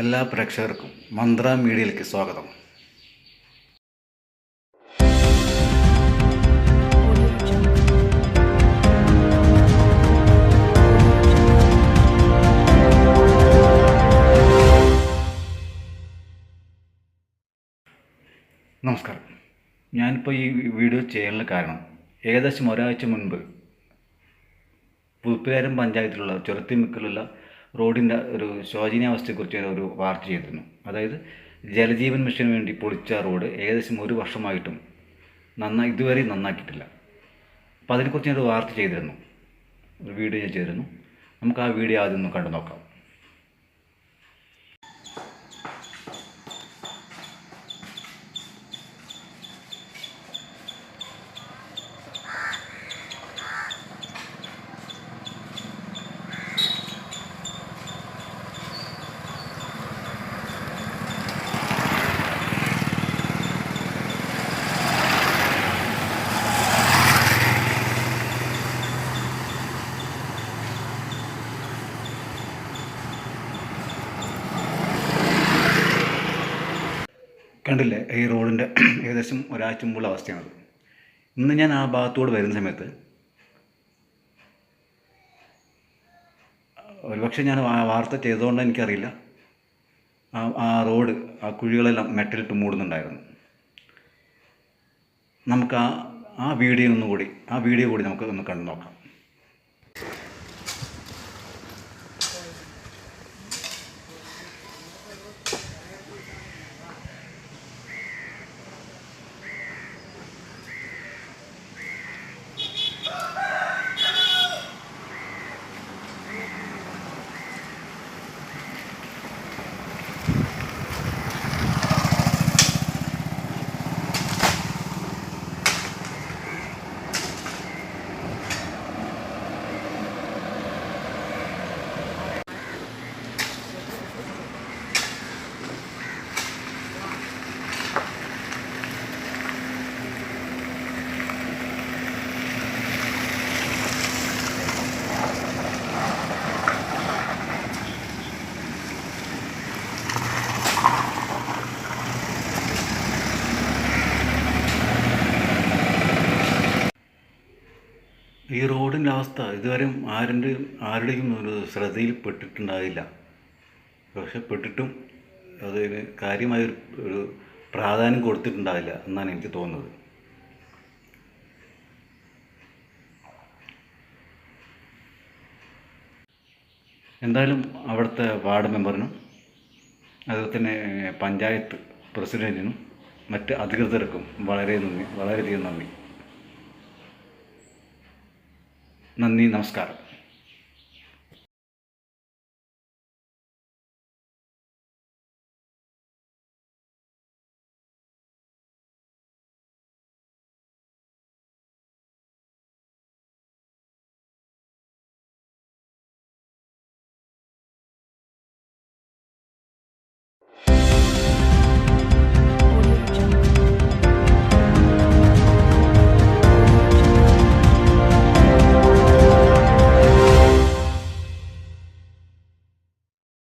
എല്ലാ പ്രേക്ഷകർക്കും മന്ത്ര മീഡിയയിലേക്ക് സ്വാഗതം. നമസ്കാരം. ഞാനിപ്പോൾ ഈ വീഡിയോ ചെയ്യാനുള്ള കാരണം ഏകദേശം ഒരാഴ്ച മുൻപ് പുതുപ്പുകാരൻ പഞ്ചായത്തിലുള്ള ചുരത്തിമുക്കിലുള്ള റോഡിന്റെ ഒരു ശോചനീയാവസ്ഥയെക്കുറിച്ച് ഒരു വാർത്ത ചെയ്തിരുന്നു. അതായത് ജലജീവൻ മിഷന് വേണ്ടി പൊളിച്ച റോഡ് ഏകദേശം ഒരു വർഷമായിട്ടും നന്നായി ഇതുവരെ നന്നാക്കിയിട്ടില്ല. അപ്പോൾ അതിനെക്കുറിച്ച് ഞാനൊരു വാർത്ത ചെയ്തിരുന്നു. ഒരു വീഡിയോ ഞാൻ ചെയ്തിരുന്നു. നമുക്ക് ആ വീഡിയോ ആദ്യം ഒന്ന് കണ്ടു നോക്കാം കണ്ടില്ലേ? ഈ റോഡിന്റെ ഏകദേശം ഒരാഴ്ച മുമ്പുള്ള അവസ്ഥയാണത്. ഇന്ന് ഞാൻ ആ ഭാഗത്തോട് വരുന്ന സമയത്ത് ഒരുപക്ഷെ ഞാൻ വാർത്ത ചെയ്തതുകൊണ്ട് എനിക്കറിയില്ല. ആ ആ റോഡ് ആ കുഴികളെല്ലാം മെറ്റലിട്ട് മൂടുന്നുണ്ടായിരുന്നു. നമുക്ക് ആ ആ വീഡിയോ ഒന്നുകൂടി ആ വീഡിയോ കൂടി നമുക്ക് ഒന്ന് കണ്ടു നോക്കാം. ഈ റോഡിന്റെ അവസ്ഥ ഇതുവരെ ആരുടെ ആരുടെയും ഒരു ശ്രദ്ധയിൽ പെട്ടിട്ടുണ്ടാകില്ല പക്ഷെ പെട്ടിട്ടും അതിന് കാര്യമായൊരു ഒരു പ്രാധാന്യം കൊടുത്തിട്ടുണ്ടാകില്ല എന്നാണ് എനിക്ക് തോന്നുന്നത്. എന്തായാലും അവിടുത്തെ വാർഡ് മെമ്പറിനും അതുപോലെ തന്നെ പഞ്ചായത്ത് പ്രസിഡന്റിനും മറ്റ് അധികൃതർക്കും വളരെ നന്ദി വളരെയധികം നന്ദി. നന്ദി നമസ്കാരം.